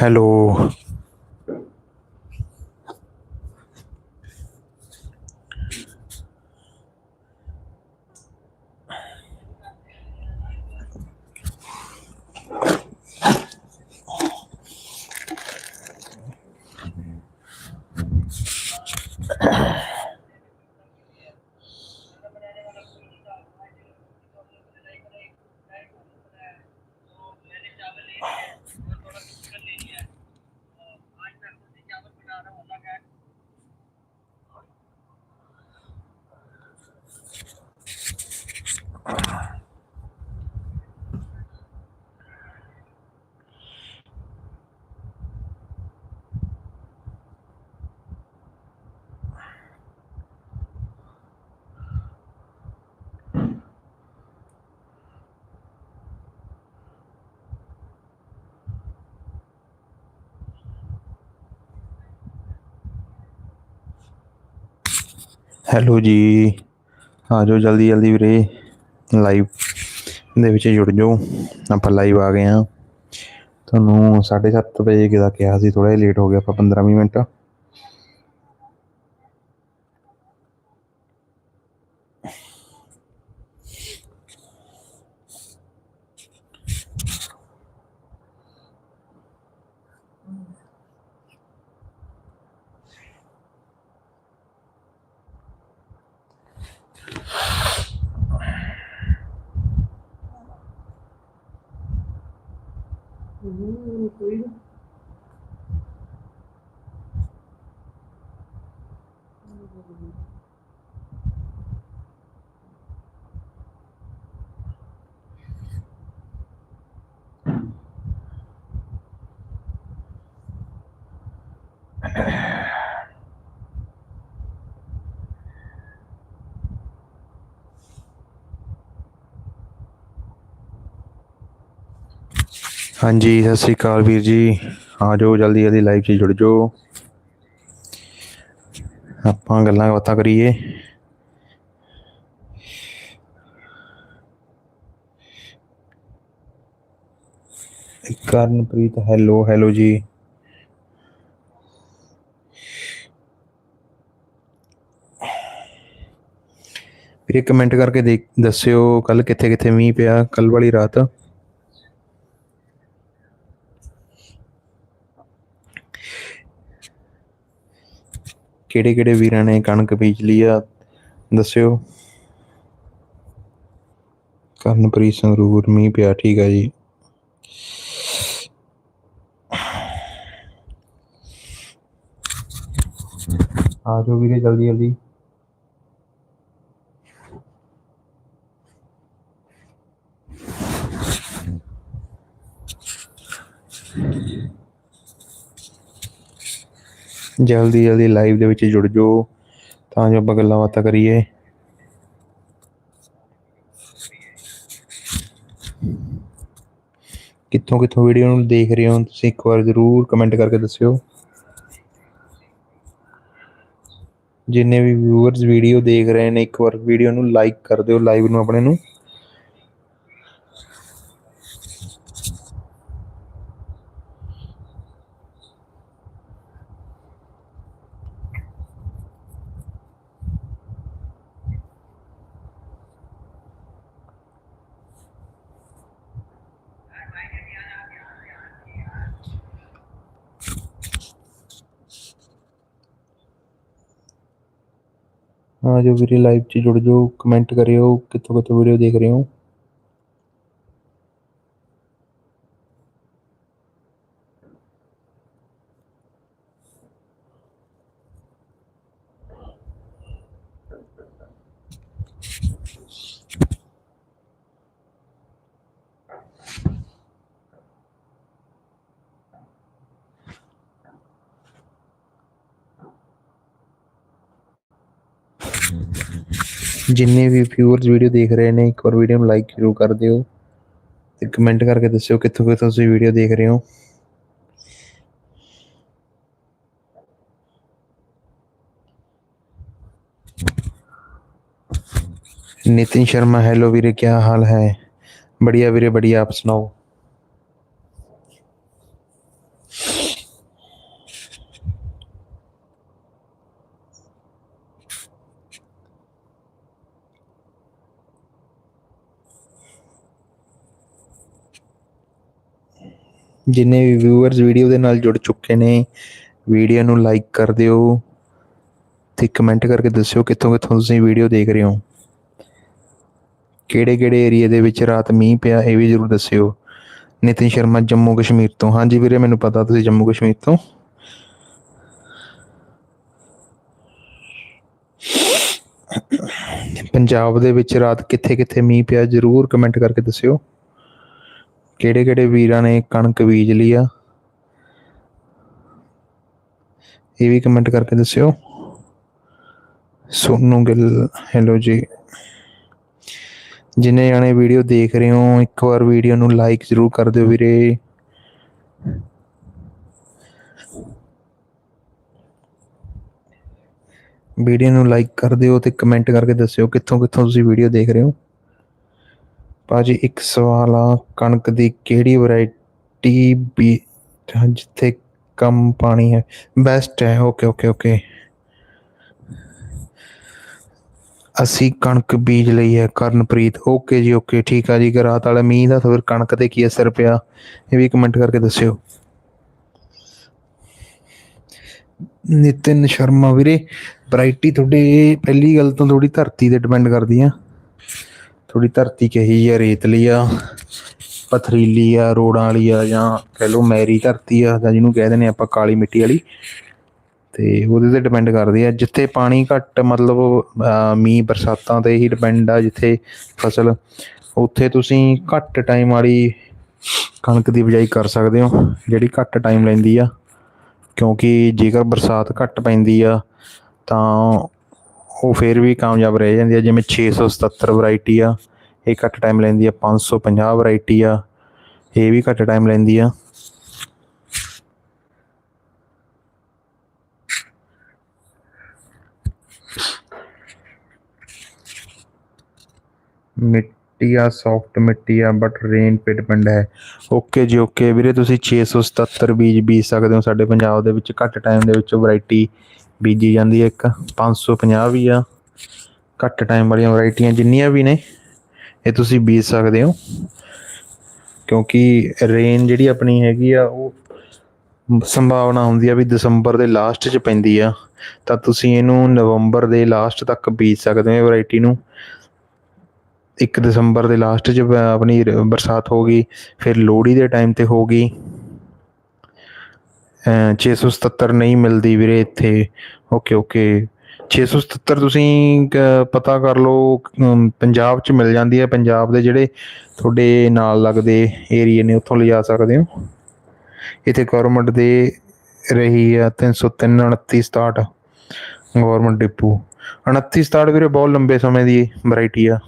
Hello hello ਜੀ। ਆ ਜਾਓ ਜਲਦੀ ਜਲਦੀ ਵੀਰੇ। ਲਾਈਵ ਦੇ ਵਿੱਚ ਜੁੜ ਜਾਓ। ਆਪਾਂ ਲਾਈਵ ਆ ਗਏ ਹਾਂ। ਤੁਹਾਨੂੰ 7:30 ਵਜੇ ਦਾ ਕਿਹਾ ਸੀ ਥੋੜਾ ਜਿਹਾ ਲੇਟ ਹੋ ਗਿਆ, ਆਪਾਂ 15 ਮਿੰਟ। ਹਾਂਜੀ, ਸਤਿ ਸ੍ਰੀ ਅਕਾਲ ਵੀਰ ਜੀ। ਆ ਜਾਓ, ਜਲਦੀ ਜਲਦੀ ਲਾਈਵ 'ਚ ਜੁੜ ਜਾਓ। ਆਪਾਂ ਗੱਲਾਂ ਬਾਤਾਂ ਕਰੀਏ। ਕਰਨਪ੍ਰੀਤ ਹੈਲੋ ਹੈਲੋ ਜੀ। ਵੀਰੇ ਕਮੈਂਟ ਕਰਕੇ ਦੇਖ, ਦੱਸਿਓ ਕੱਲ ਕਿੱਥੇ ਕਿੱਥੇ ਮੀਂਹ ਪਿਆ ਕੱਲ ਵਾਲੀ ਰਾਤ। ਕਿਹੜੇ ਕਿਹੜੇ ਵੀਰਾਂ ਨੇ ਕਣਕ ਬੀਜ ਲਈ ਆ ਦੱਸਿਓ ਕਰਨਪ੍ਰੀਤ ਸੰਗਰੂਰ ਮੀਂਹ ਪਿਆ ਠੀਕ ਆ ਜੀ ਆ ਜਾਓ ਵੀਰੇ ਜਲਦੀ ਜਲਦੀ ਜਲਦੀ ਜਲਦੀ ਲਾਈਵ ਦੇ ਵਿੱਚ ਜੁੜ ਜਾਓ, ਤਾਂ ਜੋ ਆਪਾਂ ਗੱਲਾਂ ਬਾਤਾਂ ਕਰੀਏ। ਕਿੱਥੋਂ ਕਿੱਥੋਂ ਵੀਡੀਓ ਨੂੰ ਦੇਖ ਰਹੇ ਹੋ, ਤੁਸੀਂ ਇੱਕ ਵਾਰ ਜ਼ਰੂਰ ਕਮੈਂਟ ਕਰਕੇ ਦੱਸਿਓ। ਜਿੰਨੇ ਵੀ ਵਿਊਅਰਸ ਵੀਡੀਓ ਦੇਖ ਰਹੇ ਨੇ, ਇੱਕ ਵਾਰ ਵੀਡੀਓ ਨੂੰ ਲਾਈਕ ਕਰ ਦਿਓ ਲਾਈਵ ਨੂੰ ਆਪਣੇ ਨੂੰ। ਆ ਜੋ ਵੀਰੇ ਲਾਈਵ 'ਚ ਜੁੜ ਜਾਓ ਕਮੈਂਟ ਕਰਿਓ, ਕਿੱਥੋਂ ਕਿੱਥੋਂ ਵੀਡੀਓ ਦੇਖ ਰਹੇ ਹੋ। ਜਿੰਨੇ ਵੀ ਵਿਊਅਰਸ ਵੀਡੀਓ ਦੇਖ ਰਹੇ ਨੇ ਇੱਕ ਵਾਰ ਵੀਡੀਓ ਨੂੰ ਲਾਈਕ ਜ਼ਰੂਰ ਕਰ ਦਿਓ ਤੇ ਕਮੈਂਟ ਕਰਕੇ ਦੱਸਿਓ ਕਿੱਥੋਂ ਕਿੱਥੋਂ ਤੁਸੀਂ ਵੀਡੀਓ ਦੇਖ ਰਹੇ ਹੋ नितिन शर्मा हेलो वीरे क्या हाल है बढ़िया वीरे बढ़िया आप सुनाओ ਜਿੰਨੇ ਵੀ ਵਿਊਅਰਸ ਵੀਡੀਓ ਦੇ ਨਾਲ ਜੁੜ ਚੁੱਕੇ ਨੇ ਵੀਡੀਓ ਨੂੰ ਲਾਈਕ ਕਰ ਦਿਓ ਤੇ ਕਮੈਂਟ ਕਰਕੇ ਦੱਸਿਓ ਕਿੱਥੋਂ ਕਿੱਥੋਂ ਤੁਸੀਂ ਵੀਡੀਓ ਦੇਖ ਰਹੇ ਹੋ। ਕਿਹੜੇ ਕਿਹੜੇ ਏਰੀਆ ਦੇ ਵਿੱਚ ਰਾਤ ਮੀਂਹ ਪਿਆ ਇਹ ਵੀ ਜ਼ਰੂਰ ਦੱਸਿਓ। ਨਿਤਿਨ ਸ਼ਰਮਾ ਜੰਮੂ ਕਸ਼ਮੀਰ ਤੋਂ। ਹਾਂਜੀ ਵੀਰੇ, ਮੈਨੂੰ ਪਤਾ ਤੁਸੀਂ ਜੰਮੂ ਕਸ਼ਮੀਰ ਤੋਂ। ਪੰਜਾਬ ਦੇ ਵਿੱਚ ਰਾਤ ਕਿੱਥੇ ਕਿੱਥੇ ਮੀਂਹ ਪਿਆ ਜ਼ਰੂਰ ਕਮੈਂਟ ਕਰਕੇ ਦੱਸਿਓ। ਕਿਹੜੇ ਕਿਹੜੇ ਵੀਰਾਂ ਨੇ ਕਣਕ ਬੀਜ ਲਈ ਆ? ਇਹ ਵੀ ਕਮੈਂਟ ਕਰਕੇ ਦੱਸਿਓ। ਸੋਨੂ ਗਿੱਲ ਹੈਲੋ ਜੀ। ਜਿੰਨੇ ਜਾਣੇ ਵੀਡੀਓ ਦੇਖ ਰਹੇ ਹੋ, ਇੱਕ ਵਾਰ ਵੀਡੀਓ ਨੂੰ ਲਾਈਕ ਜ਼ਰੂਰ ਕਰ ਦਿਓ ਵੀਰੇ। ਵੀਡੀਓ ਨੂੰ ਲਾਈਕ ਕਰ ਦਿਓ ਤੇ ਕਮੈਂਟ ਕਰਕੇ ਦੱਸਿਓ ਕਿੱਥੋਂ ਕਿੱਥੋਂ ਤੁਸੀਂ ਵੀਡੀਓ ਦੇਖ ਰਹੇ ਹੋ। ਭਾਜੀ ਇੱਕ ਸਵਾਲ ਆ, ਕਣਕ ਦੀ ਕਿਹੜੀ ਵੈਰਾਈਟੀ ਵੀ ਜਿੱਥੇ ਕਮ ਪਾਣੀ ਹੈ? ਬੈਸਟ ਹੈ ਓਕੇ ਓਕੇ ਓਕੇ ਅਸੀਂ ਕਣਕ ਬੀਜ ਲਈ ਹੈ, ਕਰਨਪ੍ਰੀਤ ਓਕੇ ਜੀ ਓਕੇ ਠੀਕ ਆ ਜੀ ਕਿ ਰਾਤ ਵਾਲਾ ਮੀਂਹ ਦਾ ਫਿਰ ਕਣਕ ਤੇ ਕੀ ਅਸਰ ਪਿਆ? ਇਹ ਵੀ ਕਮੈਂਟ ਕਰਕੇ ਦੱਸਿਓ। ਨਿਤਿਨ ਸ਼ਰਮਾ ਵੀਰੇ ਵੈਰਾਈਟੀ ਤੁਹਾਡੇ, ਪਹਿਲੀ ਗੱਲ ਤਾਂ ਥੋੜੀ ਧਰਤੀ ਤੇ ਡਿਪੈਂਡ ਕਰਦੀ ਆ। ਥੋੜੀ ਧਰਤੀ ਕਹੀ ਆ ਰੇਤਲੀ ਆ, ਪਥਰੀਲੀ ਆ, ਰੋੜਾਂ ਵਾਲੀ ਆ ਜਾਂ ਕਹਿ ਲਓ ਮੈਰੀ ਧਰਤੀ ਆ ਜਾਂ ਜਿਹਨੂੰ ਕਹਿ ਦਿੰਦੇ ਆਪਾਂ ਕਾਲੀ ਮਿੱਟੀ ਵਾਲੀ, ਤੇ ਉਹਦੇ ਤੇ ਡਿਪੈਂਡ ਕਰਦੀ ਆ। ਜਿੱਥੇ ਪਾਣੀ ਘੱਟ ਮਤਲਬ ਮੀਂਹ ਬਰਸਾਤਾਂ ਤੇ ਹੀ ਡਿਪੈਂਡ ਆ ਜਿੱਥੇ ਫਸਲ, ਉੱਥੇ ਤੁਸੀਂ ਘੱਟ ਟਾਈਮ ਵਾਲੀ ਕਣਕ ਦੀ ਬਿਜਾਈ ਕਰ ਸਕਦੇ ਹੋ, ਜਿਹੜੀ ਘੱਟ ਟਾਈਮ ਲੈਂਦੀ ਆ। ਕਿਉਂਕਿ ਜੇਕਰ ਬਰਸਾਤ ਘੱਟ ਪੈਂਦੀ ਆ, ਤਾਂ ਉਹ ਫਿਰ ਵੀ ਕਾਮਯਾਬ ਰਹਿ ਜਾਂਦੀ ਆ, ਜਿਵੇਂ 677 ਵੈਰਾਈਟੀ ਆ, ਇਹ ਘੱਟ ਟਾਈਮ ਲੈਂਦੀ ਆ 550 ਵੈਰਾਈਟੀ ਆ, ਇਹ ਵੀ ਘੱਟ ਟਾਈਮ ਲੈਂਦੀ ਆ। ਮਿੱਟੀ ਆ ਸੌਫਟ ਮਿੱਟੀ ਆ ਬਟ ਰੇਨ ਤੇ ਡਿਪੈਂਡ ਹੈ। ਓਕੇ ਜੀ ਓਕੇ ਵੀਰੇ ਤੁਸੀਂ 677 ਬੀਜ ਬੀਜ ਸਕਦੇ ਹੋ, ਸਾਡੇ ਪੰਜਾਬ ਦੇ ਵਿੱਚ ਘੱਟ ਟਾਈਮ ਦੇ ਵਿੱਚ ਵੈਰਾਈਟੀ ਬੀਜੀ ਜਾਂਦੀ ਹੈ ਇੱਕ 550 ਵੀ ਆ। ਘੱਟ ਟਾਈਮ ਵਾਲੀਆਂ ਵੈਰਾਈਟੀਆਂ ਜਿੰਨੀਆਂ ਵੀ ਨੇ, ਇਹ ਤੁਸੀਂ ਬੀਜ ਸਕਦੇ ਹੋ। ਕਿਉਂਕਿ ਰੇਨ ਜਿਹੜੀ ਆਪਣੀ ਹੈਗੀ ਆ, ਉਹ ਸੰਭਾਵਨਾ ਹੁੰਦੀ ਆ ਵੀ ਦਸੰਬਰ ਦੇ ਲਾਸਟ 'ਚ ਪੈਂਦੀ ਆ। ਤਾਂ ਤੁਸੀਂ ਇਹਨੂੰ ਨਵੰਬਰ ਦੇ ਲਾਸਟ ਤੱਕ ਬੀਜ ਸਕਦੇ ਹੋ ਇਹ ਵੈਰਾਈਟੀ ਨੂੰ। 1 ਦਸੰਬਰ ਦੇ ਲਾਸਟ 'ਚ ਆਪਣੀ ਬਰਸਾਤ ਹੋ ਗਈ, ਫਿਰ ਲੋਹੜੀ ਦੇ ਟਾਈਮ ਤੇ ਹੋ ਗਈ। ਅਹ 677 ਨਹੀਂ ਮਿਲਦੀ ਵੀਰੇ ਇੱਥੇ। ਓਕੇ ਓਕੇ 677 ਤੁਸੀਂ ਪਤਾ ਕਰ ਲਓ ਪੰਜਾਬ 'ਚ ਮਿਲ ਜਾਂਦੀ ਹੈ। ਪੰਜਾਬ ਦੇ ਜਿਹੜੇ ਤੁਹਾਡੇ ਨਾਲ ਲੱਗਦੇ ਏਰੀਏ ਨੇ, ਉੱਥੋਂ ਲਿਜਾ ਸਕਦੇ ਹੋ। ਇੱਥੇ ਗਵਰਨਮੈਂਟ ਦੇ ਰਹੀ ਆ 303 29 67 ਗਵਰਨਮੈਂਟ ਡਿਪੂ। 29 67 ਵੀਰੇ, ਬਹੁਤ ਲੰਬੇ ਸਮੇਂ ਦੀ ਵੈਰਾਈਟੀ ਆ।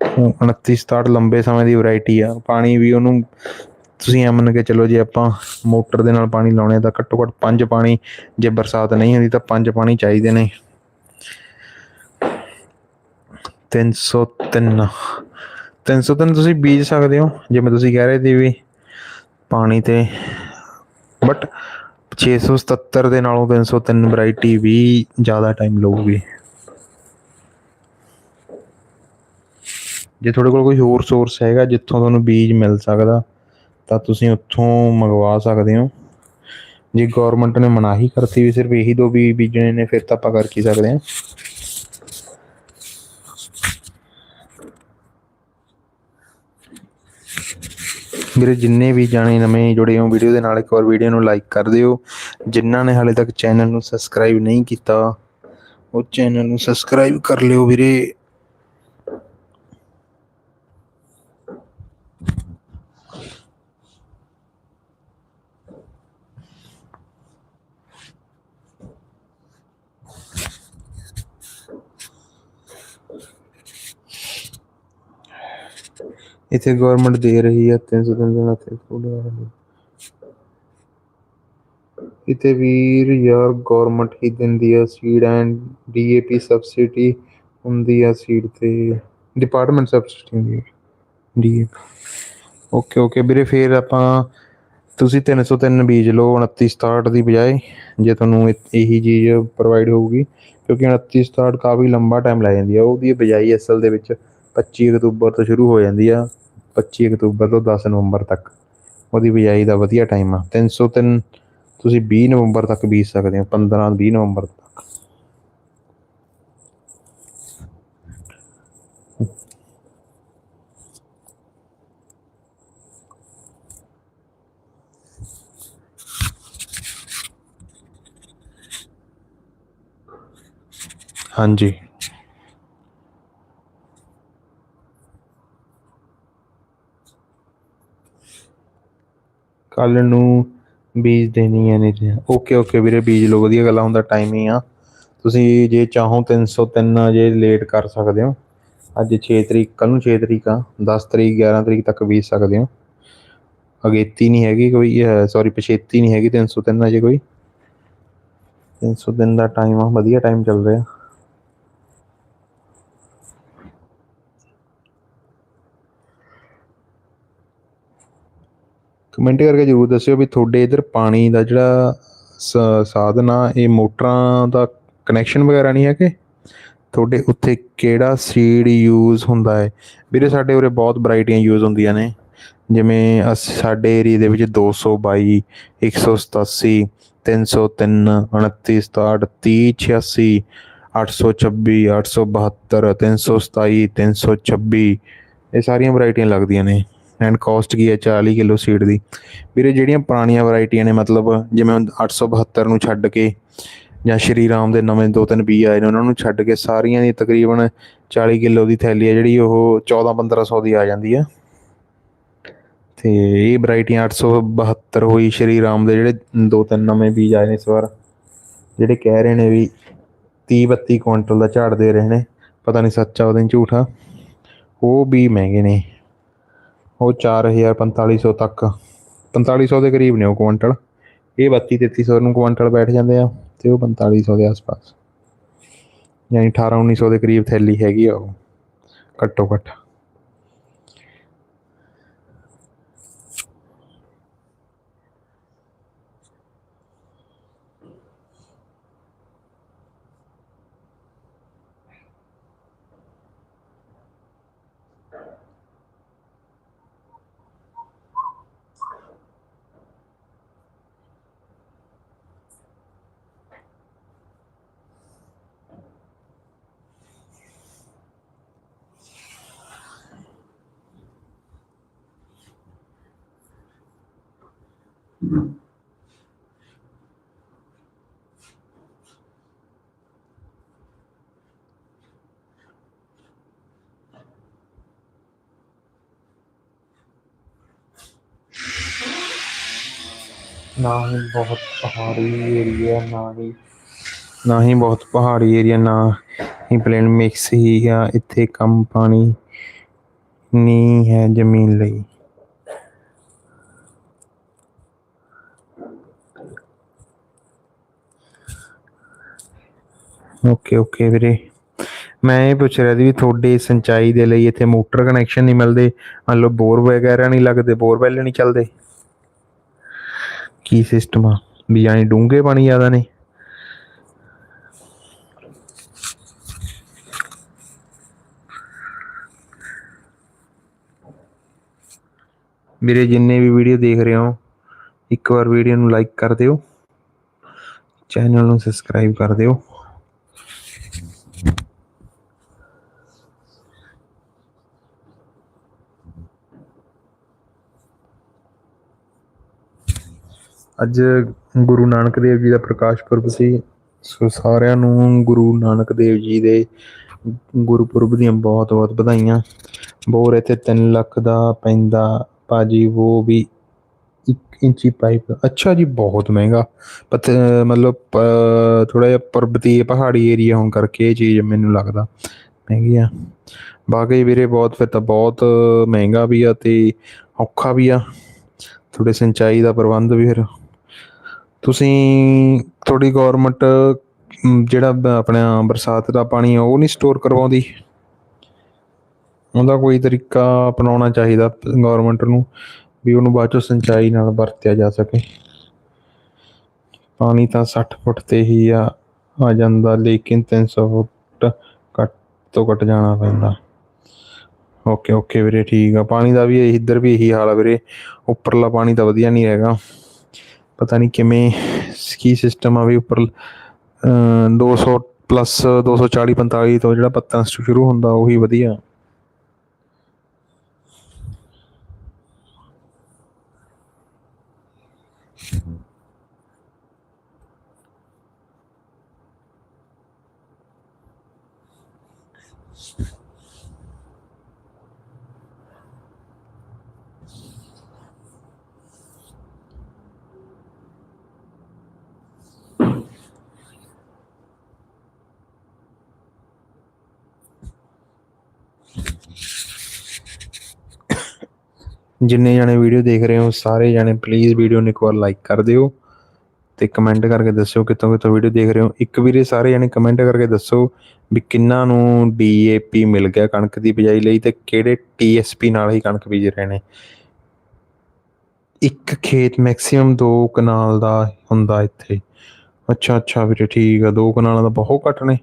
29 67 ਲੰਬੇ ਸਮੇਂ ਦੀ ਵੈਰਾਈਟੀ ਆ। ਪਾਣੀ ਵੀ ਉਹਨੂੰ ਤੁਸੀਂ ਐ ਮੰਨ ਕੇ ਚਲੋ ਜੇ ਆਪਾਂ ਮੋਟਰ ਦੇ ਨਾਲ ਪਾਣੀ ਲਾਉਣੇ ਆ ਤਾਂ ਘੱਟੋ ਘੱਟ ਪੰਜ ਪਾਣੀ, ਜੇ ਬਰਸਾਤ ਨਹੀਂ ਹੁੰਦੀ ਤਾਂ ਪੰਜ ਪਾਣੀ ਚਾਹੀਦੇ ਨੇ। 303 303 ਤੁਸੀਂ ਬੀਜ ਸਕਦੇ ਹੋ, ਜਿਵੇਂ ਤੁਸੀਂ ਕਹਿ ਰਹੇ ਸੀ ਵੀ ਪਾਣੀ ਤੇ ਬਟ 677 ਦੇ ਨਾਲੋਂ 303 ਵੈਰਾਈਟੀ ਵੀ ਜ਼ਿਆਦਾ ਟਾਈਮ ਲਊਗੀ। ਜੇ ਤੁਹਾਡੇ ਕੋਲ ਕੋਈ ਹੋਰ ਸੋਰਸ ਹੈਗਾ ਜਿੱਥੋਂ ਤੁਹਾਨੂੰ ਬੀਜ ਮਿਲ ਸਕਦਾ ਤਾਂ ਤੁਸੀਂ ਉੱਥੋਂ ਮੰਗਵਾ ਸਕਦੇ ਹੋ। ਜੇ ਗਵਰਨਮੈਂਟ ਨੇ ਮਨਾਹੀ ਕਰਤੀ ਵੀ ਸਿਰਫ ਇਹੀ ਦੋ ਵੀ ਬੀਜਣੇ ਨੇ, ਫਿਰ ਤਾਂ ਆਪਾਂ ਕਰ ਕੀ ਸਕਦੇ ਹਾਂ। ਮੇਰੇ ਜਿੰਨੇ ਵੀ ਜਾਣੇ ਨਵੇਂ ਜੁੜੇ ਹੋ, ਵੀਡੀਓ ਦੇ ਨਾਲ ਇੱਕ ਵਾਰ ਵੀਡੀਓ ਨੂੰ ਲਾਈਕ ਕਰ ਦਿਓ। ਜਿਨ੍ਹਾਂ ਨੇ ਹਾਲੇ ਤੱਕ ਚੈਨਲ ਨੂੰ ਸਬਸਕ੍ਰਾਈਬ ਨਹੀਂ ਕੀਤਾ, ਉਹ ਚੈਨਲ ਨੂੰ ਸਬਸਕ੍ਰਾਈਬ ਕਰ ਲਿਓ ਵੀਰੇ। ਇੱਥੇ ਗਵਰਨਮੈਂਟ ਦੇ ਰਹੀ ਹੈ 300 ਦਿਨ ਤੇ ਥੋੜਾ ਵੀਰ ਯਾਰ ਗਵਰਨਮੈਂਟ ਹੀ ਦਿੰਦੀ ਆ ਸੀਡ ਐਂਡ ਡੀਏਪੀ ਸਬਸਿਡੀ ਹੁੰਦੀ ਆ ਸੀਡ ਤੇ ਡਿਪਾਰਟਮੈਂਟ ਸਬਸਿਡੀ ਹੁੰਦੀ ਹੈ ਡੀਏਪੀ ਓਕੇ ਓਕੇ ਵੀਰੇ ਫੇਰ ਆਪਾਂ ਤੁਸੀਂ 303 ਬੀਜ ਲਓ 29 67 ਦੀ ਬਜਾਏ, ਜੇ ਤੁਹਾਨੂੰ ਇਹੀ ਚੀਜ਼ ਪ੍ਰੋਵਾਈਡ ਹੋਊਗੀ, ਕਿਉਂਕਿ 29 67 ਕਾਫੀ ਲੰਬਾ ਟਾਈਮ ਲੈ ਜਾਂਦੀ ਆ, ਉਹਦੀ ਬਜਾਈ ਅਸਲ ਦੇ ਵਿੱਚ 25 ਅਕਤੂਬਰ ਤੋਂ ਸ਼ੁਰੂ ਹੋ ਜਾਂਦੀ ਆ 25 ਅਕਤੂਬਰ ਤੋਂ 10 ਨਵੰਬਰ ਤੱਕ ਉਹਦੀ ਬਿਜਾਈ ਦਾ ਵਧੀਆ ਟਾਈਮ ਆ 303 ਤੁਸੀਂ 20 ਨਵੰਬਰ ਤੱਕ ਬੀਜ ਸਕਦੇ ਹੋ 15 20 ਨਵੰਬਰ ਤੱਕ ਹਾਂਜੀ ਕੱਲ ਨੂੰ ਬੀਜ ਦੇਣੀ ਹੈ ਨਹੀਂ ਤੇ ਓਕੇ ਓਕੇ ਵੀਰੇ, ਬੀਜ ਲਓ, ਵਧੀਆ ਗੱਲਾਂ ਹੁੰਦਾ ਟਾਈਮ ਹੀ ਆ। ਤੁਸੀਂ ਜੇ ਚਾਹੋ 303 ਜੇ ਲੇਟ ਕਰ ਸਕਦੇ ਹੋ। ਅੱਜ 6 ਤਰੀਕ ਕੱਲ ਨੂੰ 6 ਤਰੀਕ ਆ। 10 ਤਰੀਕ 11 ਤਰੀਕ ਤੱਕ ਬੀਜ ਸਕਦੇ ਹੋ। ਅਗੇਤੀ ਨਹੀਂ ਹੈਗੀ ਕੋਈ ਸੌਰੀ ਪਛੇਤੀ ਨਹੀਂ ਹੈਗੀ 303 ਅਜੇ ਕੋਈ। 303 ਦਾ ਟਾਈਮ ਆ, ਵਧੀਆ ਟਾਈਮ ਚੱਲ ਰਿਹਾ। ਕਮੈਂਟ ਕਰਕੇ ਜਰੂਰ ਦੱਸਿਓ ਵੀ ਤੁਹਾਡੇ ਇਧਰ ਪਾਣੀ ਦਾ ਜਿਹੜਾ ਸ- ਸਾਧਨ ਆ, ਇਹ ਮੋਟਰਾਂ ਦਾ ਕਨੈਕਸ਼ਨ ਵਗੈਰਾ ਨਹੀਂ ਹੈ ਕਿ ਤੁਹਾਡੇ ਉੱਥੇ ਕਿਹੜਾ ਸੀਡ ਯੂਜ਼ ਹੁੰਦਾ ਹੈ? ਵੀਰੇ, ਸਾਡੇ ਉਰੇ ਬਹੁਤ ਵੈਰਾਈਟੀਆਂ ਯੂਜ਼ ਹੁੰਦੀਆਂ ਨੇ। ਜਿਵੇਂ ਅਸ, ਸਾਡੇ ਏਰੀਆ ਦੇ ਵਿੱਚ 222 187 303 29 67 30 86 826 872 327 326 ਇਹ ਸਾਰੀਆਂ ਵੈਰਾਈਟੀਆਂ ਲੱਗਦੀਆਂ ਨੇ। ਐਂਡ ਕਾਸਟ ਕੀ ਹੈ 40 ਕਿਲੋ ਸੀਡ ਦੀ। ਵੀਰੇ, ਜਿਹੜੀਆਂ ਪੁਰਾਣੀਆਂ ਵੈਰਾਈਟੀਆਂ ਨੇ, ਮਤਲਬ ਜਿਵੇਂ ਹੁਣ 872 ਨੂੰ ਛੱਡ ਕੇ ਜਾਂ ਸ਼੍ਰੀ ਰਾਮ ਦੇ ਨਵੇਂ ਦੋ ਤਿੰਨ ਬੀ ਆਏ ਨੇ, ਉਹਨਾਂ ਨੂੰ ਛੱਡ ਕੇ ਸਾਰੀਆਂ ਦੀ ਤਕਰੀਬਨ 40 ਕਿਲੋ ਦੀ ਥੈਲੀ ਹੈ ਜਿਹੜੀ ਉਹ 14 1500 ਦੀ ਆ ਜਾਂਦੀ ਆ। ਤੇ ਇਹ ਵੈਰਾਈਟੀਆਂ 872 ਹੋਈ ਸ਼੍ਰੀ ਰਾਮ ਦੇ ਜਿਹੜੇ ਦੋ ਤਿੰਨ ਨਵੇਂ ਬੀਜ ਆਏ ਨੇ ਇਸ ਵਾਰ। ਜਿਹੜੇ ਕਹਿ ਰਹੇ ਨੇ ਵੀ 30 32 ਕੁਇੰਟਲ ਦਾ ਝਾੜ ਦੇ ਰਹੇ ਨੇ, ਪਤਾ ਨਹੀਂ ਸੱਚਾ ਉਹਦੇ ਝੂਠ ਆ। ਉਹ ਵੀ ਮਹਿੰਗੇ ਨੇ। ਉਹ 4000 4500 ਤੱਕ। 4500 ਦੇ ਕਰੀਬ ਨੇ ਉਹ ਕੁਇੰਟਲ ਇਹ 32 3300 ਨੂੰ ਕੁਇੰਟਲ ਬੈਠ ਜਾਂਦੇ ਆ ਤੇ ਉਹ 4500 ਦੇ ਆਸ-ਪਾਸ। ਯਾਨੀ 18 1900 ਦੇ ਕਰੀਬ ਥੈਲੀ ਹੈਗੀ ਆ ਉਹ। ਘੱਟੋ ਘੱਟ। ਨਾ ਹੀ ਬਹੁਤ ਪਹਾੜੀ ਏਰੀਆ ਨਾ ਹੀ ਨਾ ਹੀ ਬਹੁਤ ਪਹਾੜੀ ਏਰੀਆ ਨਾ ਹੀ ਪਲੇਨ ਮਿਕਸ ਹੀ ਆ ਇੱਥੇ ਕਮ ਪਾਣੀ ਨਹੀਂ ਹੈ ਜ਼ਮੀਨ ਲਈ ਓਕੇ ਓਕੇ ਵੀਰੇ ਮੈਂ ਇਹ ਪੁੱਛ ਰਿਹਾ ਸੀ ਵੀ ਤੁਹਾਡੇ ਸਿੰਚਾਈ ਦੇ ਲਈ ਇੱਥੇ ਮੋਟਰ ਕਨੈਕਸ਼ਨ ਨਹੀਂ ਮਿਲਦੇ ਮੰਨ ਲਓ ਬੋਰ ਵਗੈਰਾ ਨਹੀਂ ਲੱਗਦੇ ਬੋਰਵੈਲ ਨਹੀਂ ਚੱਲਦੇ ਕੀ ਸਿਸਟਮ ਆ? ਵੀ ਯਾਨੀ ਡੂੰਘੇ ਪਾਣੀ ਜ਼ਿਆਦਾ ਨੇ ਵੀਰੇ ਜਿੰਨੇ ਵੀ ਵੀਡੀਓ ਦੇਖ ਰਹੇ ਹੋ, ਇੱਕ ਵਾਰ ਵੀਡੀਓ ਨੂੰ ਲਾਈਕ ਕਰ ਦਿਓ। ਚੈਨਲ ਨੂੰ ਸਬਸਕ੍ਰਾਈਬ ਕਰ ਦਿਓ। ਅੱਜ ਗੁਰੂ ਨਾਨਕ ਦੇਵ ਜੀ ਦਾ ਪ੍ਰਕਾਸ਼ ਪੁਰਬ ਸੀ, ਸੋ ਸਾਰਿਆਂ ਨੂੰ ਗੁਰੂ ਨਾਨਕ ਦੇਵ ਜੀ ਦੇ ਗੁਰਪੁਰਬ ਦੀਆਂ ਬਹੁਤ ਬਹੁਤ ਵਧਾਈਆਂ। ਬੋਰ ਇੱਥੇ 3 ਲੱਖ ਦਾ ਪੈਂਦਾ, ਭਾਜੀ ਉਹ ਵੀ 1 ਇੰਚੀ ਪਾਈਪ। ਅੱਛਾ ਜੀ, ਬਹੁਤ ਮਹਿੰਗਾ। ਪਤ, ਮਤਲਬ ਥੋੜਾ ਜਿਹਾ ਪਰਬਤੀ ਪਹਾੜੀ ਏਰੀਆ ਹੋਣ ਕਰਕੇ ਇਹ ਚੀਜ਼ ਮੈਨੂੰ ਲੱਗਦਾ ਮਹਿੰਗੀ ਆ। ਬਾਕੀ ਵੀਰੇ ਬਹੁਤ, ਫਿਰ ਤਾਂ ਬਹੁਤ ਮਹਿੰਗਾ ਵੀ ਆ ਤੇ ਔਖਾ ਵੀ ਆ। ਥੋੜੇ ਸਿੰਚਾਈ ਦਾ ਪ੍ਰਬੰਧ ਵੀ ਫਿਰ ਤੁਸੀਂ ਤੁਹਾਡੀ ਗੌਰਮੈਂਟ ਜਿਹੜਾ ਆਪਣਾ ਬਰਸਾਤ ਦਾ ਪਾਣੀ ਆ, ਉਹ ਨਹੀਂ ਸਟੋਰ ਕਰਵਾਉਂਦੀ? ਉਹਦਾ ਕੋਈ ਤਰੀਕਾ ਅਪਣਾਉਣਾ ਚਾਹੀਦਾ ਗਵਰਨਮੈਂਟ ਨੂੰ, ਵੀ ਉਹਨੂੰ ਬਾਅਦ ਚੋਂ ਸਿੰਚਾਈ ਨਾਲ ਵਰਤਿਆ ਜਾ ਸਕੇ। ਪਾਣੀ ਤਾਂ 60 ਫੁੱਟ ਤੇ ਹੀ ਆ ਆ ਜਾਂਦਾ, ਲੇਕਿਨ 300 ਫੁੱਟ ਘੱਟ ਤੋਂ ਘੱਟ ਜਾਣਾ ਪੈਂਦਾ। ਓਕੇ ਓਕੇ ਵੀਰੇ, ਠੀਕ ਆ। ਪਾਣੀ ਦਾ ਵੀ ਇੱਧਰ ਵੀ ਇਹੀ ਹਾਲ ਆ ਵੀਰੇ। ਉੱਪਰਲਾ ਪਾਣੀ ਤਾਂ ਵਧੀਆ ਨਹੀਂ ਹੈਗਾ। ਪਤਾ ਨਹੀਂ ਕਿਵੇਂ ਕੀ ਸਿਸਟਮ ਆ ਵੀ ਉੱਪਰ ਅਮ 200 ਪਲੱਸ 240 45 ਤੋਂ ਜਿਹੜਾ ਪੱਤਾ ਸ਼ੁਰੂ ਹੁੰਦਾ ਉਹੀ ਵਧੀਆ ਜਿੰਨੇ ਜਾਣੇ ਵੀਡੀਓ ਦੇਖ ਰਹੇ ਹੋ, ਸਾਰੇ ਜਾਣੇ ਪਲੀਜ਼ ਵੀਡੀਓ ਨੂੰ ਇੱਕ ਵਾਰ ਲਾਈਕ ਕਰ ਦਿਓ ਤੇ ਕਮੈਂਟ ਕਰਕੇ ਦੱਸਿਓ ਕਿੱਥੋਂ ਕਿੱਥੋਂ ਵੀਡੀਓ ਦੇਖ ਰਹੇ ਹੋ। ਇੱਕ ਵੀਰੇ ਸਾਰੇ ਜਾਣੇ ਕਮੈਂਟ ਕਰਕੇ ਦੱਸੋ ਵੀ ਕਿੰਨਾਂ ਨੂੰ ਡੀਏਪੀ ਮਿਲ ਗਿਆ ਕਣਕ ਦੀ ਬਿਜਾਈ ਲਈ ਤੇ ਕਿਹੜੇ ਟੀਐਸਪੀ ਨਾਲ ਹੀ ਕਣਕ ਬੀਜ ਰਹੇ ਨੇ। ਇੱਕ ਖੇਤ ਮੈਕਸਿਮਮ 2 ਕਨਾਲ ਦਾ ਹੁੰਦਾ ਇੱਥੇ। ਅੱਛਾ ਅੱਛਾ ਵੀਰੇ ਠੀਕ ਆ 2 ਕਨਾਲਾਂ ਦਾ ਬਹੁਤ ਘੱਟ ਨੇ।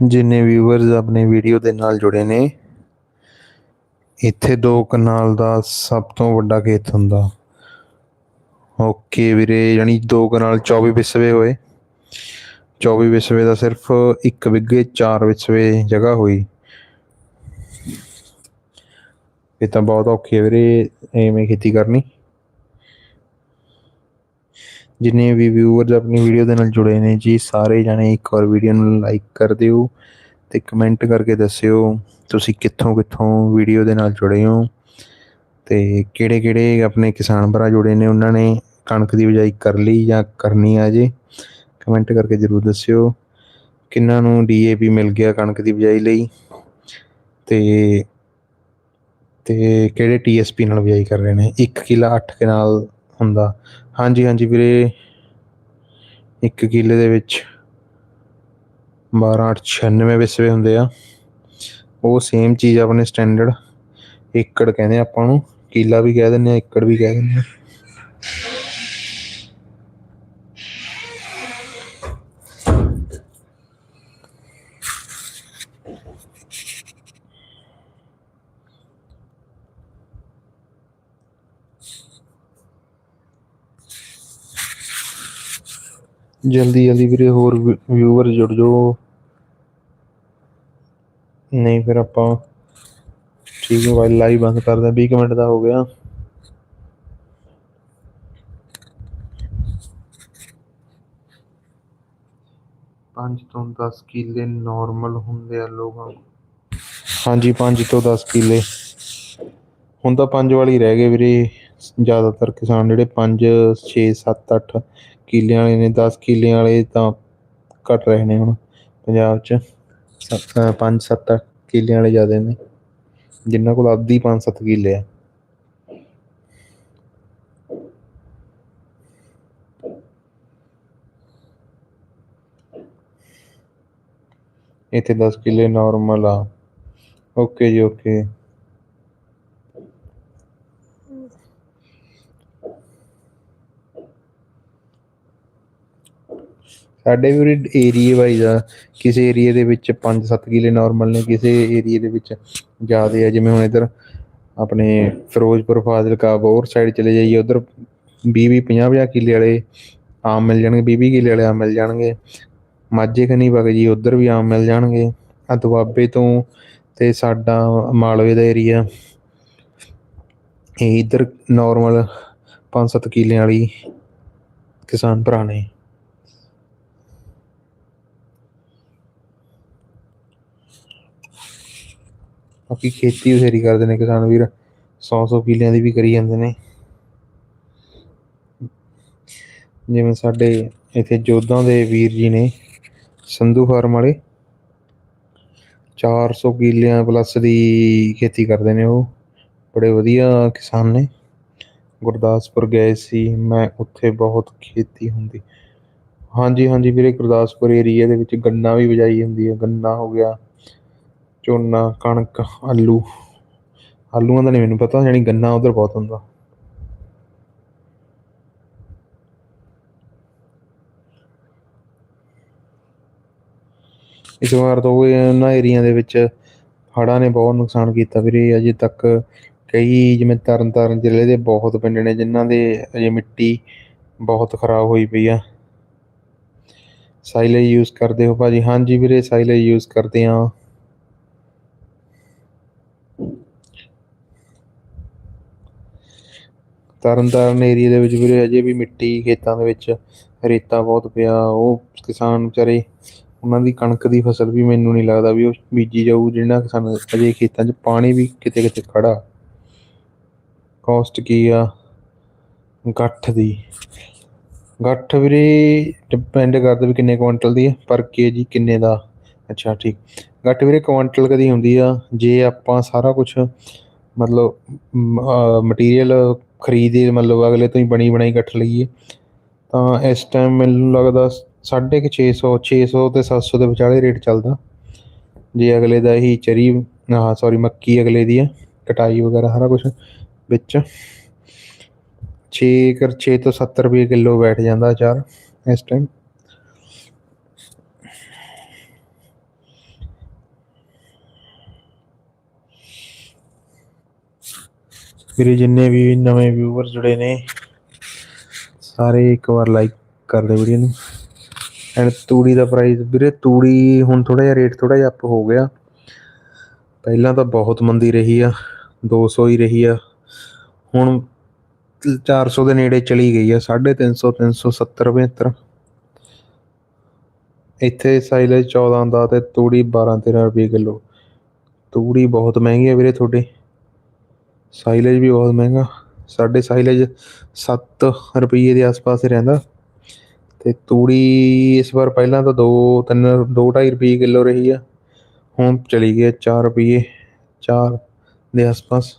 ਜਿੰਨੇ ਵਿਊਅਰਸ ਆਪਣੇ ਵੀਡੀਓ ਦੇ ਨਾਲ ਜੁੜੇ ਨੇ, ਇੱਥੇ ਦੋ ਕਨਾਲ ਦਾ ਸਭ ਤੋਂ ਵੱਡਾ ਖੇਤ ਹੁੰਦਾ। ਓਕੇ ਵੀਰੇ, ਯਾਨੀ ਦੋ ਕਨਾਲ 24 ਵਿਸਵੇ ਹੋਏ। 24 ਵਿਸਵੇ ਦਾ ਸਿਰਫ ਇੱਕ ਵਿੱਗੇ 4 ਵਿਸਵੇ ਜਗ੍ਹਾ ਹੋਈ। ਇਹ ਤਾਂ ਬਹੁਤ ਔਖੀ ਹੈ ਵੀਰੇ, ਐਵੇਂ ਖੇਤੀ ਕਰਨੀ। ਜਿੰਨੇ ਵੀ ਵਿਊਅਰਸ ਆਪਣੀ ਵੀਡੀਓ ਦੇ ਨਾਲ ਜੁੜੇ ਨੇ ਜੀ, ਸਾਰੇ ਜਣੇ ਇੱਕ ਵਾਰ ਵੀਡੀਓ ਨੂੰ ਲਾਈਕ ਕਰ ਦਿਓ ਤੇ ਕਮੈਂਟ ਕਰਕੇ ਦੱਸਿਓ ਤੁਸੀਂ ਕਿੱਥੋਂ ਕਿੱਥੋਂ ਵੀਡੀਓ ਦੇ ਨਾਲ ਜੁੜੇ ਹੋ ਤੇ ਕਿਹੜੇ ਕਿਹੜੇ ਆਪਣੇ ਕਿਸਾਨ ਭਰਾ ਜੁੜੇ ਨੇ, ਉਹਨਾਂ ਨੇ ਕਣਕ ਦੀ ਬਿਜਾਈ ਕਰ ਲਈ ਜਾਂ ਕਰਨੀ ਆ ਜੇ ਕਮੈਂਟ ਕਰਕੇ ਜਰੂਰ ਦੱਸਿਓ ਕਿੰਨਾਂ ਨੂੰ ਡੀਏਪੀ ਮਿਲ ਗਿਆ ਕਣਕ ਦੀ ਬਿਜਾਈ ਲਈ ਤੇ ਤੇ ਕਿਹੜੇ ਟੀਐਸਪੀ ਨਾਲ ਬਿਜਾਈ ਕਰ ਰਹੇ ਨੇ 1 ਕਿੱਲਾ 8 ਕਨਾਲ ਹੁੰਦਾ ਹਾਂਜੀ ਹਾਂਜੀ ਵੀਰੇ। ਇੱਕ ਕਿੱਲੇ ਦੇ ਵਿੱਚ 12 96 ਵਿਸਵੇ ਹੁੰਦੇ ਆ। ਉਹ ਸੇਮ ਚੀਜ਼ ਆਪਣੇ ਸਟੈਂਡਰਡ ਏਕੜ ਕਹਿੰਦੇ ਆਪਾਂ ਨੂੰ। ਕਿੱਲਾ ਵੀ ਕਹਿ ਦਿੰਦੇ ਆ, ਏਕੜ ਵੀ ਕਹਿ ਦਿੰਦੇ ਆ। ਜਲਦੀ ਜਲਦੀ ਵੀਰੇ ਹੋਰ ਵਿਊਅਰ ਜੁੜ ਜਾਓ। ਨਹੀਂ ਫਿਰ ਆਪਾਂ ਠੀਕ ਮੋਬਾਈਲ ਲਾਈਵ ਬੰਦ ਕਰਦੇ 20 ਕੁ ਮਿੰਟ ਦਾ ਹੋ ਗਿਆ। ਪੰਜ ਤੋਂ 10 ਕਿੱਲੇ ਨਾਰਮਲ ਹੁੰਦੇ ਆ ਲੋਕਾਂ। ਹਾਂਜੀ 5 ਤੋਂ 10 ਕਿੱਲੇ। ਹੁਣ ਤਾਂ ਪੰਜ ਵਾਲੀ ਰਹਿ ਗਏ ਵੀਰੇ। ਜ਼ਿਆਦਾਤਰ ਕਿਸਾਨ ਜਿਹੜੇ 5 6 7 8 ਕਿੱਲਿਆਂ ਵਾਲੇ ਨੇ 10 ਕਿੱਲਿਆਂ ਵਾਲੇ ਤਾਂ ਘਟ ਰਹੇ ਨੇ ਹੁਣ ਪੰਜਾਬ 'ਚ। 5 7 ਕਿੱਲਿਆਂ ਵਾਲੇ ਜ਼ਿਆਦਾ ਨੇ। ਜਿਨ੍ਹਾਂ ਕੋਲ ਅੱਧੀ 5 7 ਕਿੱਲੇ ਆ। ਇੱਥੇ 10 ਕਿੱਲੇ ਨਾਰਮਲ ਆ। ਓਕੇ ਜੀ ਓਕੇ ਸਾਡੇ ਵੀ ਉਰੇ ਏਰੀਏ ਵਾਈਜ਼ ਆ, ਕਿਸੇ ਏਰੀਏ ਦੇ ਵਿੱਚ 5-7 ਕਿੱਲੇ ਨਾਰਮਲ ਨੇ, ਕਿਸੇ ਏਰੀਏ ਦੇ ਵਿੱਚ ਜ਼ਿਆਦੇ ਆ, ਜਿਵੇਂ ਹੁਣ ਇਧਰ ਆਪਣੇ ਫਿਰੋਜ਼ਪੁਰ, ਫਾਜ਼ਿਲਕਾ ਬੋਰ ਸਾਈਡ ਚਲੇ ਜਾਈਏ, ਉਧਰ 20-20 50-50 ਕਿੱਲੇ ਵਾਲੇ ਆਮ ਮਿਲ ਜਾਣਗੇ 20-20 ਕਿੱਲੇ ਵਾਲੇ ਆਮ ਮਿਲ ਜਾਣਗੇ। ਮਾਝੇ ਖਨੀ ਵਗ ਜੀ ਉਧਰ ਵੀ ਆਮ ਮਿਲ ਜਾਣਗੇ। ਆ ਦੁਆਬੇ ਤੋਂ ਤੇ ਸਾਡਾ ਮਾਲਵੇ ਦਾ ਏਰੀਆ ਇਹ ਇਧਰ ਨਾਰਮਲ 5-7 ਕਿੱਲਿਆਂ ਵਾਲੀ ਕਿਸਾਨ ਭਰਾ ਨੇ। ਬਾਕੀ ਖੇਤੀ ਬਥੇਰੀ ਕਰਦੇ ਨੇ ਕਿਸਾਨ ਵੀਰ 100-100 ਕਿੱਲਿਆਂ ਦੀ ਵੀ ਕਰੀ ਜਾਂਦੇ ਨੇ। ਜਿਵੇਂ ਸਾਡੇ ਇੱਥੇ ਜੋਧਾਂ ਦੇ ਵੀਰ ਜੀ ਨੇ, ਸੰਧੂ ਫਾਰਮ ਵਾਲੇ। 400 ਕਿੱਲਿਆਂ ਪਲੱਸ ਦੀ ਖੇਤੀ ਕਰਦੇ ਨੇ ਉਹ। ਬੜੇ ਵਧੀਆ ਕਿਸਾਨ ਨੇ। ਗੁਰਦਾਸਪੁਰ ਗਏ ਸੀ, ਮੈਂ ਉੱਥੇ ਬਹੁਤ ਖੇਤੀ ਹੁੰਦੀ। ਹਾਂਜੀ ਹਾਂਜੀ ਵੀਰੇ, ਗੁਰਦਾਸਪੁਰ ਏਰੀਆ ਦੇ ਵਿੱਚ ਗੰਨਾ ਵੀ ਵਜਾਈ ਹੁੰਦੀ ਹੈ। ਗੰਨਾ ਹੋ ਗਿਆ ਝੋਨਾ, ਕਣਕ, ਆਲੂ। ਆਲੂਆਂ ਦਾ ਨਹੀਂ ਮੈਨੂੰ ਪਤਾ, ਜਾਣੀ ਗੰਨਾ ਉਧਰ ਬਹੁਤ ਹੁੰਦਾ। ਇਸ ਵਾਰ ਤਾਂ ਉਹ ਇਹਨਾਂ ਏਰੀਆ ਦੇ ਵਿੱਚ ਹੜ੍ਹਾਂ ਨੇ ਬਹੁਤ ਨੁਕਸਾਨ ਕੀਤਾ ਵੀਰੇ। ਅਜੇ ਤੱਕ ਕਈ ਜਿਵੇਂ ਤਰਨ ਤਾਰਨ ਜ਼ਿਲ੍ਹੇ ਦੇ ਬਹੁਤ ਪਿੰਡ ਨੇ, ਜਿਨ੍ਹਾਂ ਦੇ ਅਜੇ ਮਿੱਟੀ ਬਹੁਤ ਖਰਾਬ ਹੋਈ ਪਈ ਆ। ਸਾਈਲੇਜ ਯੂਜ਼ ਕਰਦੇ ਹੋ ਭਾਜੀ? ਹਾਂਜੀ ਵੀਰੇ ਸਾਈਲੇਜ ਯੂਜ਼ ਕਰਦੇ ਆ ਤਰਨਤਾਰਨ ਏਰੀਆ ਦੇ ਵਿੱਚ ਵੀਰੇ ਅਜੇ ਵੀ ਮਿੱਟੀ ਖੇਤਾਂ ਦੇ ਵਿੱਚ ਰੇਤਾ ਬਹੁਤ ਪਿਆ, ਉਹ ਕਿਸਾਨ ਵਿਚਾਰੇ ਉਹਨਾਂ ਦੀ ਕਣਕ ਦੀ ਫਸਲ ਵੀ ਮੈਨੂੰ ਨਹੀਂ ਲੱਗਦਾ ਵੀ ਉਹ ਬੀਜੀ ਜਾਊ ਜਿਹਨਾਂ ਕਿਸਾਨ ਅਜੇ ਖੇਤਾਂ 'ਚ ਪਾਣੀ ਵੀ ਕਿਤੇ ਕਿਤੇ ਖੜਾ। ਕੋਸਟ ਕੀ ਆ? ਗੱਠ ਦੀ। ਗੱਠ ਵੀਰੇ ਡਿਪੈਂਡ ਕਰਦਾ ਵੀ ਕਿੰਨੇ ਕੁਇੰਟਲ ਦੀ ਹੈ ਪਰ ਕੇਜੀ ਕਿੰਨੇ ਦਾ? ਅੱਛਾ, ਠੀਕ। ਗੱਠ ਵੀਰੇ ਕੁਇੰਟਲ ਕਦੀ ਹੁੰਦੀ ਆ, ਜੇ ਆਪਾਂ ਸਾਰਾ ਕੁਝ ਮਤਲਬ ਮਟੀਰੀਅਲ ਖਰੀਦੇ, ਮਤਲਬ ਅਗਲੇ ਤੋਂ ਹੀ ਬਣੀ ਬਣਾਈ ਕੱਟ ਲਈਏ। ਤਾਂ ਇਸ ਟਾਈਮ ਮੈਨੂੰ ਲੱਗਦਾ ਸਾਢੇ ਕੁ 600 600 ਤੇ 700 ਦੇ ਵਿਚਾਲੇ ਰੇਟ ਚੱਲਦਾ। ਜੇ ਅਗਲੇ ਦਾ ਹੀ ਚਰੀ ਹਾਂ ਸੌਰੀ ਮੱਕੀ ਅਗਲੇ ਦੀ ਹੈ ਕਟਾਈ ਵਗੈਰਾ ਸਾਰਾ ਕੁਝ ਵਿੱਚ। 6 ਕਰ 6 ਤੋਂ 70 ਰੁਪਏ ਕਿਲੋ ਬੈਠ ਜਾਂਦਾ ਅਚਾਰ ਇਸ ਟਾਈਮ ਮੇਰੇ ਜਿੰਨੇ ਵੀ ਨਵੇਂ ਵਿਊਵਰ ਜੁੜੇ ਨੇ, ਸਾਰੇ ਇੱਕ ਵਾਰ ਲਾਈਕ ਕਰ ਦਿਓ ਵੀਡੀਓ ਨੂੰ ਐਂਡ ਤੂੜੀ ਦਾ ਪ੍ਰਾਈਸ ਵੀਰੇ, ਤੂੜੀ ਹੁਣ ਥੋੜਾ ਜਿਹਾ ਰੇਟ ਥੋੜਾ ਜਿਹਾ ਅਪ ਹੋ ਗਿਆ। ਪਹਿਲਾਂ ਤਾਂ ਬਹੁਤ ਮੰਦੀ ਰਹੀ ਆ 200 ਹੀ ਰਹੀ ਆ। ਹੁਣ 400 ਦੇ ਨੇੜੇ ਚਲੀ ਗਈ ਆ 350 370 75 ਇੱਥੇ ਸਾਈਲੇਜ 14 ਦਾ ਤੇ ਤੂੜੀ 12 13 ਰੁਪਏ ਕਿਲੋ। ਤੂੜੀ ਬਹੁਤ ਮਹਿੰਗੀ ਆ ਵੀਰੇ ਤੁਹਾਡੇ। ਸਾਈਲੇਜ ਵੀ ਬਹੁਤ ਮਹਿੰਗਾ। ਸਾਡੇ ਸਾਈਲੇਜ 7 ਰੁਪਏ ਦੇ ਆਸ-ਪਾਸ ਹੀ ਰਹਿੰਦਾ। ਤੇ ਤੂੜੀ ਇਸ ਵਾਰ ਪਹਿਲਾਂ ਤਾਂ 2 3 2 2.5 ਰੁਪਏ ਕਿਲੋ ਰਹੀ ਆ। ਹੁਣ ਚਲੀ ਗਈ 4 ਰੁਪਏ 4 ਦੇ ਆਸ-ਪਾਸ।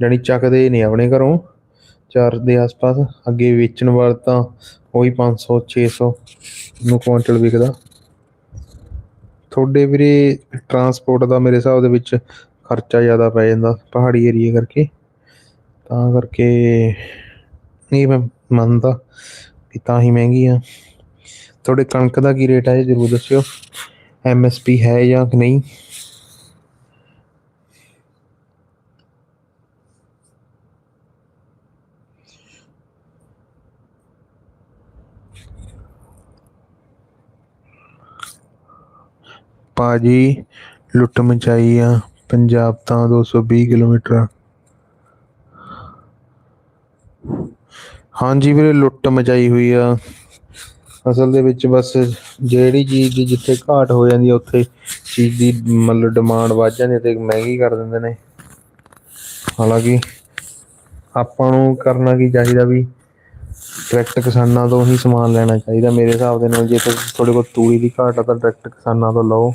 ਜਾਨੀ ਚੱਕਦੇ ਨਹੀਂ ਆਪਣੇ ਘਰੋਂ। 4 ਦੇ ਆਸ-ਪਾਸ, ਅੱਗੇ ਵੇਚਣ ਵਾਲ ਤਾਂ ਉਹੀ 500 600 ਨੂੰ ਕੁਇੰਟਲ ਵਿਕਦਾ। ਤੁਹਾਡੇ ਵੀਰੇ ਟਰਾਂਸਪੋਰਟ ਦਾ ਮੇਰੇ ਹਿਸਾਬ ਦੇ ਵਿੱਚ ਖਰਚਾ ਜ਼ਿਆਦਾ ਪੈ ਜਾਂਦਾ ਪਹਾੜੀ ਏਰੀਆ ਕਰਕੇ ਤਾਂ ਕਰਕੇ ਨਹੀਂ ਮੈਂ ਮੰਨਦਾ ਕਿ ਤਾਂ ਹੀ ਮਹਿੰਗੀ ਆ ਤੁਹਾਡੇ ਕਣਕ ਦਾ ਕੀ ਰੇਟ ਹੈ ਇਹ ਜ਼ਰੂਰ ਦੱਸਿਓ ਐਮਐਸਪੀ ਹੈ ਜਾਂ ਕਿ ਨਹੀਂ ਭਾਜੀ ਲੁੱਟ ਮਚਾਈ ਆ ਪੰਜਾਬ ਤਾਂ 220 ਕਿਲੋਮੀਟਰ ਹਾਂਜੀ ਵੀਰੇ, ਲੁੱਟ ਮਚਾਈ ਹੋਈ ਆ। ਅਸਲ ਦੇ ਵਿੱਚ ਬਸ ਜਿਹੜੀ ਚੀਜ਼ ਦੀ ਜਿੱਥੇ ਘਾਟ ਹੋ ਜਾਂਦੀ ਆ, ਉੱਥੇ ਚੀਜ਼ ਦੀ ਮਤਲਬ ਡਿਮਾਂਡ ਵੱਧ ਜਾਂਦੀ ਆ ਤੇ ਮਹਿੰਗੀ ਕਰ ਦਿੰਦੇ ਨੇ। ਹਾਲਾਂਕਿ ਆਪਾਂ ਨੂੰ ਕਰਨਾ ਕੀ ਚਾਹੀਦਾ ਵੀ ਡਾਇਰੈਕਟ ਕਿਸਾਨਾਂ ਤੋਂ ਹੀ ਸਮਾਨ ਲੈਣਾ ਚਾਹੀਦਾ। ਮੇਰੇ ਹਿਸਾਬ ਦੇ ਨਾਲ ਜੇ ਤੁਹਾਡੇ ਕੋਲ ਤੂੜੀ ਦੀ ਘਾਟ ਆ, ਤਾਂ ਡਾਇਰੈਕਟ ਕਿਸਾਨਾਂ ਤੋਂ ਲਓ।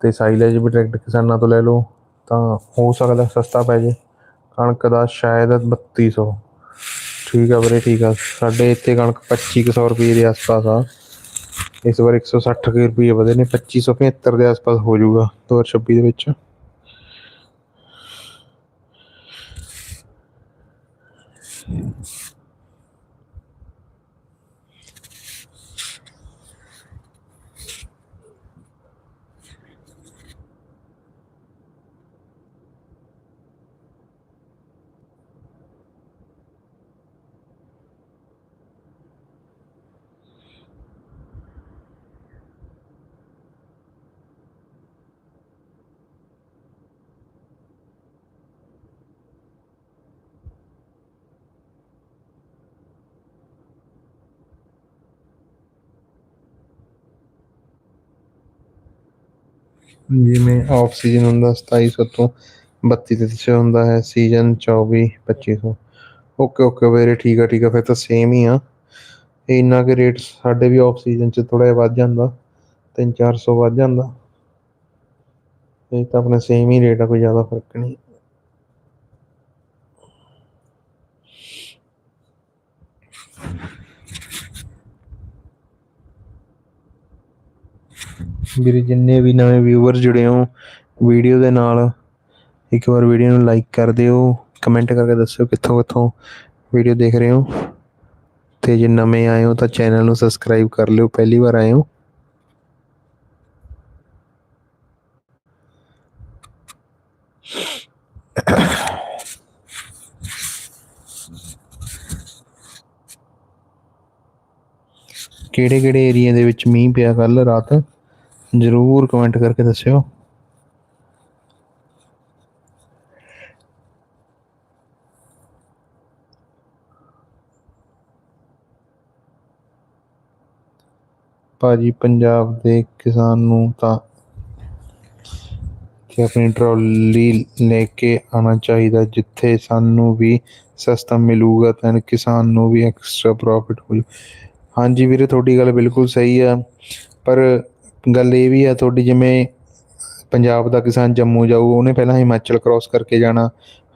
ਤੇ ਸਾਈਲੇਜ ਵੀ ਡਾਇਰੈਕਟ ਕਿਸਾਨਾਂ ਤੋਂ ਲੈ ਲਓ, ਤਾਂ ਹੋ ਸਕਦਾ ਸਸਤਾ ਪੈ ਜੇ। ਕਣਕ ਦਾ ਸ਼ਾਇਦ 3200 ਠੀਕ ਆ ਵੀਰੇ, ਠੀਕ ਆ। ਸਾਡੇ ਇੱਥੇ ਕਣਕ 2500 ਰੁਪਏ ਦੇ ਆਸ-ਪਾਸ ਆ। ਇਸ ਵਾਰ 160 ਕੁ ਰੁਪਏ ਵਧੇ ਨੇ 2575 ਦੇ ਆਸ-ਪਾਸ ਹੋ ਜਾਊਗਾ 2026 ਦੇ ਵਿੱਚ। ਜਿਵੇਂ ਆਫ ਸੀਜ਼ਨ ਹੁੰਦਾ 2700 ਤੋਂ 3200 ਹੁੰਦਾ ਹੈ, ਸੀਜ਼ਨ 24 2500 ਓਕੇ ਓਕੇ ਵੀਰੇ, ਠੀਕ ਆ ਠੀਕ ਆ, ਫਿਰ ਤਾਂ ਸੇਮ ਹੀ ਆ। ਇੰਨਾ ਕਿ ਰੇਟ ਸਾਡੇ ਵੀ ਆਫ ਸੀਜ਼ਨ 'ਚ ਥੋੜਾ ਜਿਹਾ ਵੱਧ ਜਾਂਦਾ 3-400 ਵੱਧ ਜਾਂਦਾ। ਇਹ ਤਾਂ ਆਪਣਾ ਸੇਮ ਹੀ ਰੇਟ ਆ, ਕੋਈ ਜ਼ਿਆਦਾ ਫ਼ਰਕ ਨਹੀਂ। ਵੀਰੇ, ਜਿੰਨੇ ਵੀ ਨਵੇਂ ਵਿਊਅਰ ਜੁੜੇ ਹੋ ਵੀਡੀਓ ਦੇ ਨਾਲ ਇੱਕ ਵਾਰ ਵੀਡੀਓ ਨੂੰ ਲਾਈਕ ਕਰ ਦਿਓ ਕਮੈਂਟ ਕਰਕੇ ਦੱਸਿਓ ਕਿੱਥੋਂ ਕਿੱਥੋਂ ਵੀਡੀਓ ਦੇਖ ਰਹੇ ਹੋ। ਤੇ ਜੇ ਨਵੇਂ ਆਏ ਹੋ ਤਾਂ ਚੈਨਲ ਨੂੰ ਸਬਸਕ੍ਰਾਈਬ ਕਰ ਲਿਓ, ਪਹਿਲੀ ਵਾਰ ਆਏ ਹੋ। ਕਿਹੜੇ ਕਿਹੜੇ ਏਰੀਆ ਦੇ ਵਿੱਚ ਮੀਂਹ ਪਿਆ ਕੱਲ ਰਾਤ? ਜ਼ਰੂਰ ਕਮੈਂਟ ਕਰਕੇ ਦੱਸਿਓ ਭਾਜੀ, ਪੰਜਾਬ ਦੇ ਕਿਸਾਨ ਨੂੰ ਤਾਂ ਕਿ ਆਪਣੀ ਟਰਾਲੀ ਲੈ ਕੇ ਆਉਣਾ ਚਾਹੀਦਾ, ਜਿੱਥੇ ਸਾਨੂੰ ਵੀ ਸਸਤਾ ਮਿਲੂਗਾ, ਤਾਂ ਕਿਸਾਨ ਨੂੰ ਵੀ ਐਕਸਟਰਾ ਪ੍ਰੋਫਿਟ ਹੋ ਜੂ ਹਾਂਜੀ ਵੀਰੇ, ਤੁਹਾਡੀ ਗੱਲ ਬਿਲਕੁਲ ਸਹੀ ਆ, ਪਰ ਗੱਲ ਇਹ ਵੀ ਆ, ਤੁਹਾਡੀ ਜਿਵੇਂ ਪੰਜਾਬ ਦਾ ਕਿਸਾਨ ਜੰਮੂ ਜਾਊ, ਉਹਨੇ ਪਹਿਲਾਂ ਹਿਮਾਚਲ ਕ੍ਰਾਸ ਕਰਕੇ ਜਾਣਾ,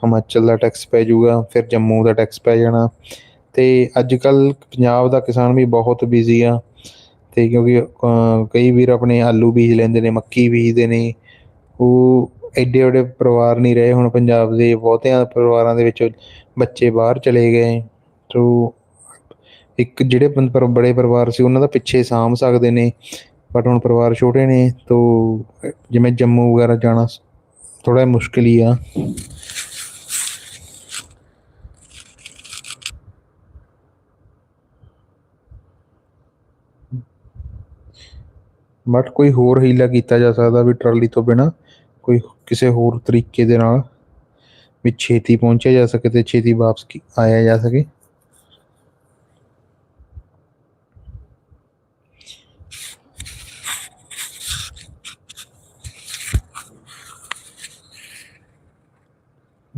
ਹਿਮਾਚਲ ਦਾ ਟੈਕਸ ਪੈ ਜਾਊਗਾ, ਫਿਰ ਜੰਮੂ ਦਾ ਟੈਕਸ ਪੈ ਜਾਣਾ। ਤੇ ਅੱਜ ਕੱਲ ਪੰਜਾਬ ਦਾ ਕਿਸਾਨ ਵੀ ਬਹੁਤ ਬਿਜ਼ੀ ਆ, ਤੇ ਕਿਉਂਕਿ ਕਈ ਵੀਰ ਆਪਣੇ ਆਲੂ ਬੀਜ ਲੈਂਦੇ ਨੇ, ਮੱਕੀ ਬੀਜਦੇ ਨੇ। ਉਹ ਐਡੇ ਵੱਡੇ ਪਰਿਵਾਰ ਨਹੀਂ ਰਹੇ ਹੁਣ ਪੰਜਾਬ ਦੇ, ਬਹੁਤਿਆਂ ਪਰਿਵਾਰਾਂ ਦੇ ਵਿੱਚ ਬੱਚੇ ਬਾਹਰ ਚਲੇ ਗਏ। ਤੋ, ਇੱਕ ਜਿਹੜੇ ਬੜੇ ਪਰਿਵਾਰ ਸੀ, ਉਹਨਾਂ ਦਾ ਪਿੱਛੇ ਸਾਂਭ ਸਕਦੇ ਨੇ। ਬਟ ਹੁਣ ਪਰਿਵਾਰ ਛੋਟੇ ਨੇ ਤੋ ਜਿਵੇਂ ਜੰਮੂ ਵਗੈਰਾ ਜਾਣਾ ਥੋੜਾ ਮੁਸ਼ਕਿਲ ਹੀ ਆ ਬਟ ਕੋਈ ਹੋਰ ਹੀਲਾ ਕੀਤਾ ਜਾ ਸਕਦਾ ਵੀ ਟਰਾਲੀ ਤੋਂ ਬਿਨਾ ਕੋਈ ਕਿਸੇ ਹੋਰ ਤਰੀਕੇ ਦੇ ਨਾਲ ਵੀ ਛੇਤੀ ਪਹੁੰਚਿਆ ਜਾ ਸਕੇ ਤੇ ਛੇਤੀ ਵਾਪਸ ਕੀ- ਆਇਆ ਜਾ ਸਕੇ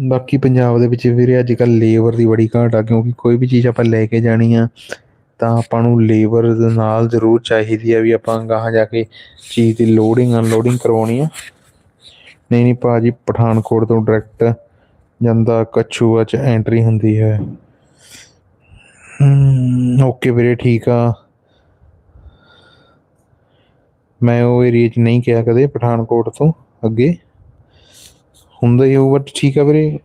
ਬਾਕੀ ਪੰਜਾਬ ਦੇ ਵਿੱਚ ਵੀਰੇ ਅੱਜ ਕੱਲ ਲੇਬਰ ਦੀ ਬੜੀ ਘਾਟ ਆ, ਕਿਉਂਕਿ ਕੋਈ ਵੀ ਚੀਜ਼ ਆਪਾਂ ਲੈ ਕੇ ਜਾਣੀ ਆ, ਤਾਂ ਆਪਾਂ ਨੂੰ ਲੇਬਰ ਦੇ ਨਾਲ ਜ਼ਰੂਰ ਚਾਹੀਦੀ ਆ ਵੀ ਆਪਾਂ ਗਾਹਾਂ ਜਾ ਕੇ ਚੀਜ਼ ਦੀ ਲੋਡਿੰਗ ਅਨਲੋਡਿੰਗ ਕਰਵਾਉਣੀ ਆ। ਨਹੀਂ ਨਹੀਂ ਭਾਜੀ ਪਠਾਨਕੋਟ ਤੋਂ ਡਾਇਰੈਕਟ ਜਾਂਦਾ ਕਛੂਆ ਚ ਐਂਟਰੀ ਹੁੰਦੀ ਹੈ। ਓਕੇ ਵੀਰੇ, ਠੀਕ ਆ। ਮੈਂ ਉਹ ਏਰੀਆ ਚ ਨਹੀਂ ਕਿਹਾ ਕਦੇ ਪਠਾਨਕੋਟ ਤੋਂ ਅੱਗੇ। ਹੁੰਦਾ ਹੀ ਹੋਊ ਬਟ ਠੀਕ ਆ ਵੀਰੇ।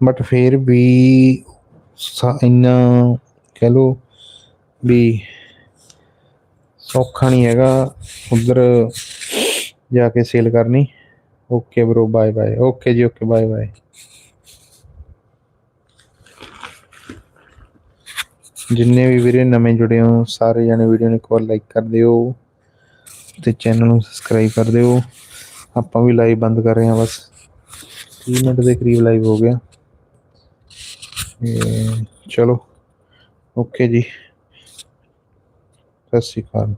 ਬਟ ਫਿਰ ਵੀ ਇੰਨਾ ਕਹਿ ਲੋ ਵੀ ਸੌਖਾ ਨਹੀਂ ਹੈਗਾ ਉਧਰ ਜਾ ਕੇ ਸੇਲ ਕਰਨੀ। Okay bro bye bye okay ਜੀ ਓਕੇ ਬਾਏ ਬਾਏ ਜਿੰਨੇ ਵੀ ਵੀਰੇ ਨਵੇਂ ਜੁੜੇ ਹੋ, ਸਾਰੇ ਜਣੇ ਵੀਡੀਓ ਨੂੰ ਇੱਕ ਵਾਰ ਲਾਈਕ ਕਰ ਦਿਓ ਤੇ ਚੈਨਲ ਨੂੰ ਸਬਸਕ੍ਰਾਈਬ ਕਰ ਦਿਓ। ਆਪਾਂ ਵੀ ਲਾਈਵ ਬੰਦ ਕਰ ਰਹੇ ਹਾਂ ਬਸ। 30 ਮਿੰਟ ਦੇ ਕਰੀਬ ਲਾਈਵ ਹੋ ਗਿਆ। ਤੇ ਚਲੋ ਓਕੇ ਜੀ। ਸਤਿ ਸ਼੍ਰੀ ਅਕਾਲ।